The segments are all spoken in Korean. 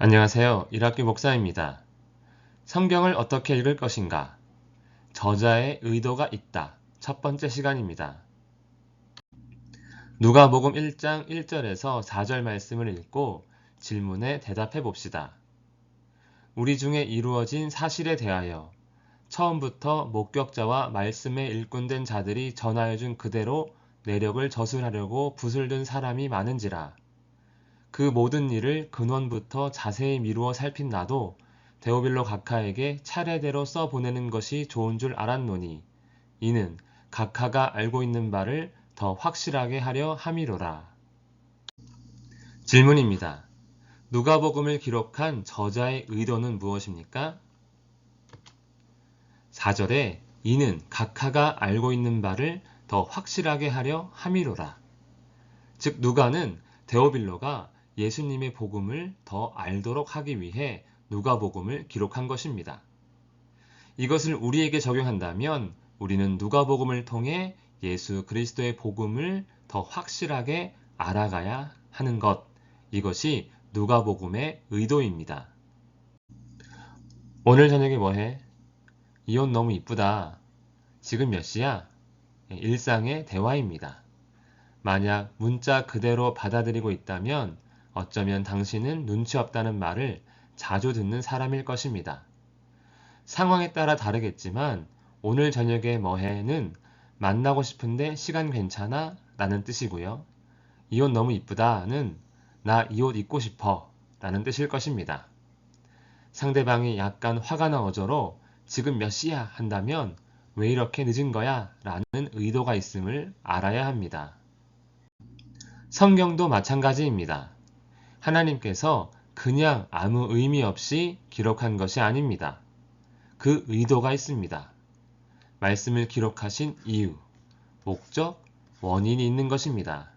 안녕하세요. 1학기 목사입니다. 성경을 어떻게 읽을 것인가? 저자의 의도가 있다. 첫 번째 시간입니다. 누가복음 1장 1절에서 4절 말씀을 읽고 질문에 대답해 봅시다. 우리 중에 이루어진 사실에 대하여 처음부터 목격자와 말씀에 일꾼된 자들이 전하여 준 그대로 내력을 저술하려고 붓을 든 사람이 많은지라. 그 모든 일을 근원부터 자세히 미루어 살핀 나도 데오빌로 각하에게 차례대로 써 보내는 것이 좋은 줄 알았노니 이는 각하가 알고 있는 바를 더 확실하게 하려 함이로라. 질문입니다. 누가복음을 기록한 저자의 의도는 무엇입니까? 4절에 이는 각하가 알고 있는 바를 더 확실하게 하려 함이로라. 즉 누가는 데오빌로가 예수님의 복음을 더 알도록 하기 위해 누가복음을 기록한 것입니다. 이것을 우리에게 적용한다면 우리는 누가복음을 통해 예수 그리스도의 복음을 더 확실하게 알아가야 하는 것. 이것이 누가복음의 의도입니다. 오늘 저녁에 뭐해? 이 옷 너무 이쁘다. 지금 몇 시야? 일상의 대화입니다. 만약 문자 그대로 받아들이고 있다면 어쩌면 당신은 눈치 없다는 말을 자주 듣는 사람일 것입니다. 상황에 따라 다르겠지만 오늘 저녁에 뭐해는 만나고 싶은데 시간 괜찮아? 라는 뜻이고요. 이 옷 너무 이쁘다는 나 이 옷 입고 싶어 라는 뜻일 것입니다. 상대방이 약간 화가 나 어조로 지금 몇 시야 한다면 왜 이렇게 늦은 거야? 라는 의도가 있음을 알아야 합니다. 성경도 마찬가지입니다. 하나님께서 그냥 아무 의미 없이 기록한 것이 아닙니다. 그 의도가 있습니다. 말씀을 기록하신 이유, 목적, 원인이 있는 것입니다.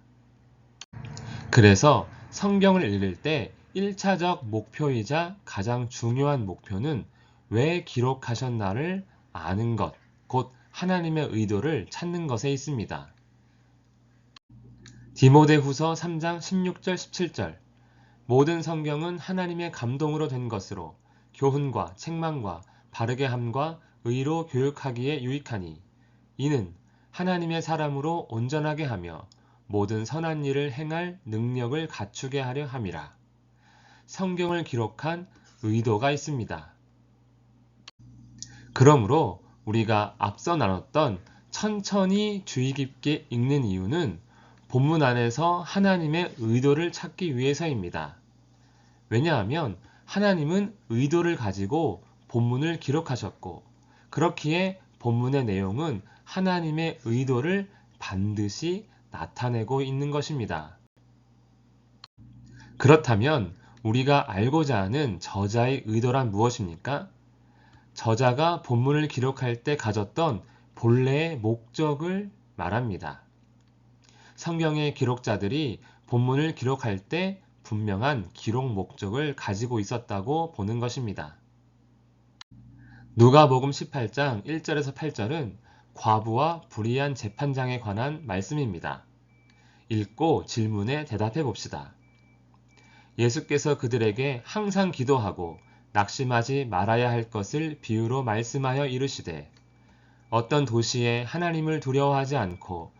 그래서 성경을 읽을 때 1차적 목표이자 가장 중요한 목표는 왜 기록하셨나를 아는 것, 곧 하나님의 의도를 찾는 것에 있습니다. 디모데 후서 3장 16절 17절 모든 성경은 하나님의 감동으로 된 것으로 교훈과 책망과 바르게 함과 의로 교육하기에 유익하니 이는 하나님의 사람으로 온전하게 하며 모든 선한 일을 행할 능력을 갖추게 하려 함이라. 성경을 기록한 의도가 있습니다. 그러므로 우리가 앞서 나눴던 천천히 주의 깊게 읽는 이유는 본문 안에서 하나님의 의도를 찾기 위해서입니다. 왜냐하면 하나님은 의도를 가지고 본문을 기록하셨고 그렇기에 본문의 내용은 하나님의 의도를 반드시 나타내고 있는 것입니다. 그렇다면 우리가 알고자 하는 저자의 의도란 무엇입니까? 저자가 본문을 기록할 때 가졌던 본래의 목적을 말합니다. 성경의 기록자들이 본문을 기록할 때 분명한 기록 목적을 가지고 있었다고 보는 것입니다. 누가복음 18장 1절에서 8절은 과부와 불의한 재판장에 관한 말씀입니다. 읽고 질문에 대답해 봅시다. 예수께서 그들에게 항상 기도하고 낙심하지 말아야 할 것을 비유로 말씀하여 이르시되 어떤 도시에 하나님을 두려워하지 않고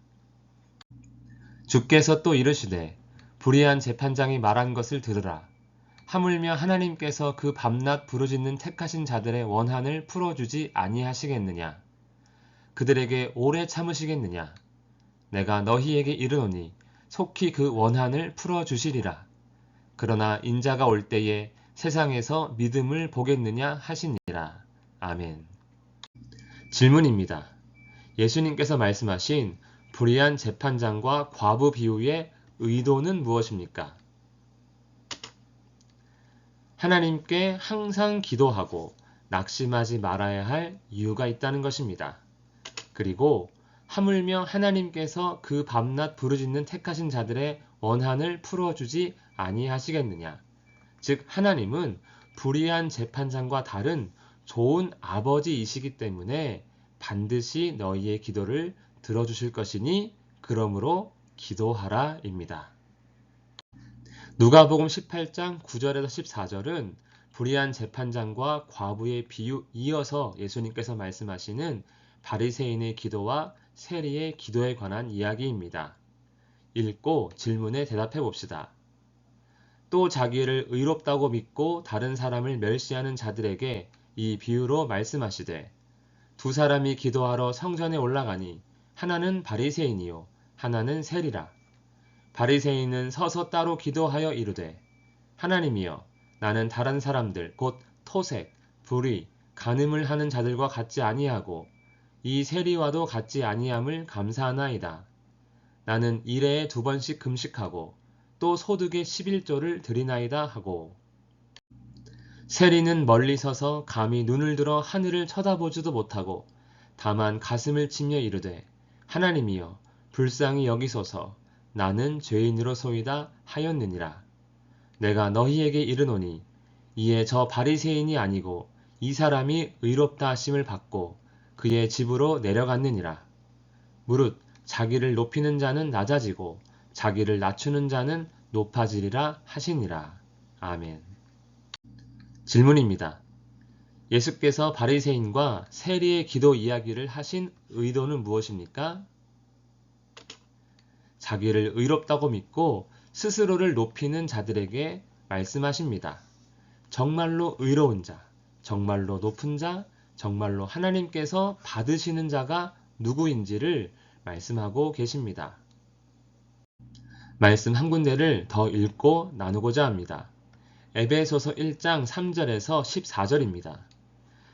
주께서 또 이르시되 불의한 재판장이 말한 것을 들으라. 하물며 하나님께서 그 밤낮 부르짖는 택하신 자들의 원한을 풀어주지 아니하시겠느냐? 그들에게 오래 참으시겠느냐? 내가 너희에게 이르노니 속히 그 원한을 풀어주시리라. 그러나 인자가 올 때에 세상에서 믿음을 보겠느냐 하시니라. 아멘. 질문입니다. 예수님께서 말씀하신 불의한 재판장과 과부 비유의 의도는 무엇입니까? 하나님께 항상 기도하고 낙심하지 말아야 할 이유가 있다는 것입니다. 그리고 하물며 하나님께서 그 밤낮 부르짖는 택하신 자들의 원한을 풀어주지 아니하시겠느냐. 즉 하나님은 불의한 재판장과 다른 좋은 아버지이시기 때문에 반드시 너희의 기도를 들어주실 것이니 그러므로 기도하라입니다. 누가복음 18장 9절에서 14절은 불의한 재판장과 과부의 비유 이어서 예수님께서 말씀하시는 바리새인의 기도와 세리의 기도에 관한 이야기입니다. 읽고 질문에 대답해 봅시다. 또 자기를 의롭다고 믿고 다른 사람을 멸시하는 자들에게 이 비유로 말씀하시되 두 사람이 기도하러 성전에 올라가니 하나는 바리새인이요 하나는 세리라 바리새인은 서서 따로 기도하여 이르되 하나님이여 나는 다른 사람들 곧 토색, 불의, 간음을 하는 자들과 같지 아니하고 이 세리와도 같지 아니함을 감사하나이다. 나는 일해에 두 번씩 금식하고 또 소득의 11조를 드리나이다 하고 세리는 멀리 서서 감히 눈을 들어 하늘을 쳐다보지도 못하고 다만 가슴을 치며 이르되 하나님이여 불쌍히 여기소서 나는 죄인으로소이다 하였느니라. 내가 너희에게 이르노니 이에 저 바리새인이 아니고 이 사람이 의롭다 하심을 받고 그의 집으로 내려갔느니라. 무릇 자기를 높이는 자는 낮아지고 자기를 낮추는 자는 높아지리라 하시니라. 아멘. 질문입니다. 예수께서 바리새인과 세리의 기도 이야기를 하신 의도는 무엇입니까? 자기를 의롭다고 믿고 스스로를 높이는 자들에게 말씀하십니다. 정말로 의로운 자, 정말로 높은 자, 정말로 하나님께서 받으시는 자가 누구인지를 말씀하고 계십니다. 말씀 한 군데를 더 읽고 나누고자 합니다. 에베소서 1장 3절에서 14절입니다.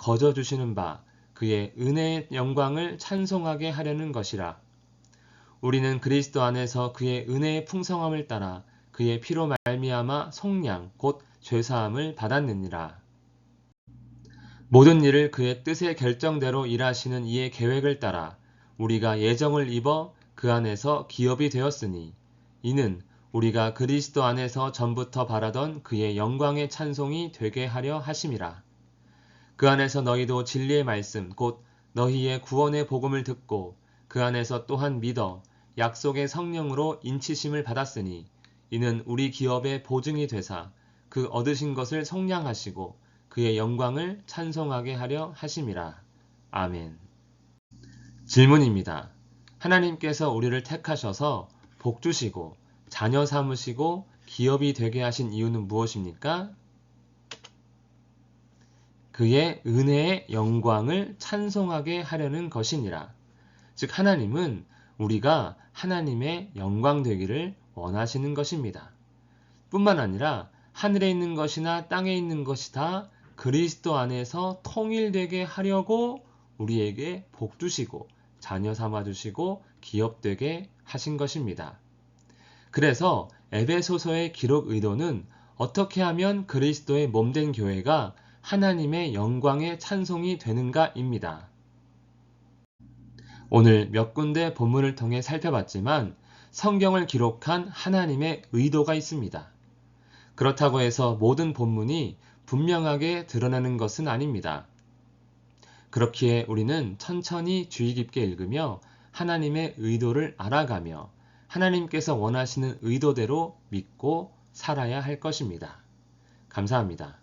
거저 주시는 바 그의 은혜의 영광을 찬송하게 하려는 것이라. 우리는 그리스도 안에서 그의 은혜의 풍성함을 따라 그의 피로 말미암아 속량 곧 죄사함을 받았느니라. 모든 일을 그의 뜻의 결정대로 일하시는 이의 계획을 따라 우리가 예정을 입어 그 안에서 기업이 되었으니 이는 우리가 그리스도 안에서 전부터 바라던 그의 영광의 찬송이 되게 하려 하심이라. 그 안에서 너희도 진리의 말씀 곧 너희의 구원의 복음을 듣고 그 안에서 또한 믿어 약속의 성령으로 인치심을 받았으니 이는 우리 기업의 보증이 되사 그 얻으신 것을 성량하시고 그의 영광을 찬송하게 하려 하심이라. 아멘. 질문입니다. 하나님께서 우리를 택하셔서 복 주시고 자녀 삼으시고 기업이 되게 하신 이유는 무엇입니까? 그의 은혜의 영광을 찬송하게 하려는 것이니라. 즉 하나님은 우리가 하나님의 영광 되기를 원하시는 것입니다. 뿐만 아니라 하늘에 있는 것이나 땅에 있는 것이 다 그리스도 안에서 통일되게 하려고 우리에게 복 주시고 자녀 삼아 주시고 기업되게 하신 것입니다. 그래서 에베소서의 기록 의도는 어떻게 하면 그리스도의 몸된 교회가 하나님의 영광의 찬송이 되는가입니다. 오늘 몇 군데 본문을 통해 살펴봤지만 성경을 기록한 하나님의 의도가 있습니다. 그렇다고 해서 모든 본문이 분명하게 드러나는 것은 아닙니다. 그렇기에 우리는 천천히 주의 깊게 읽으며 하나님의 의도를 알아가며 하나님께서 원하시는 의도대로 믿고 살아야 할 것입니다. 감사합니다.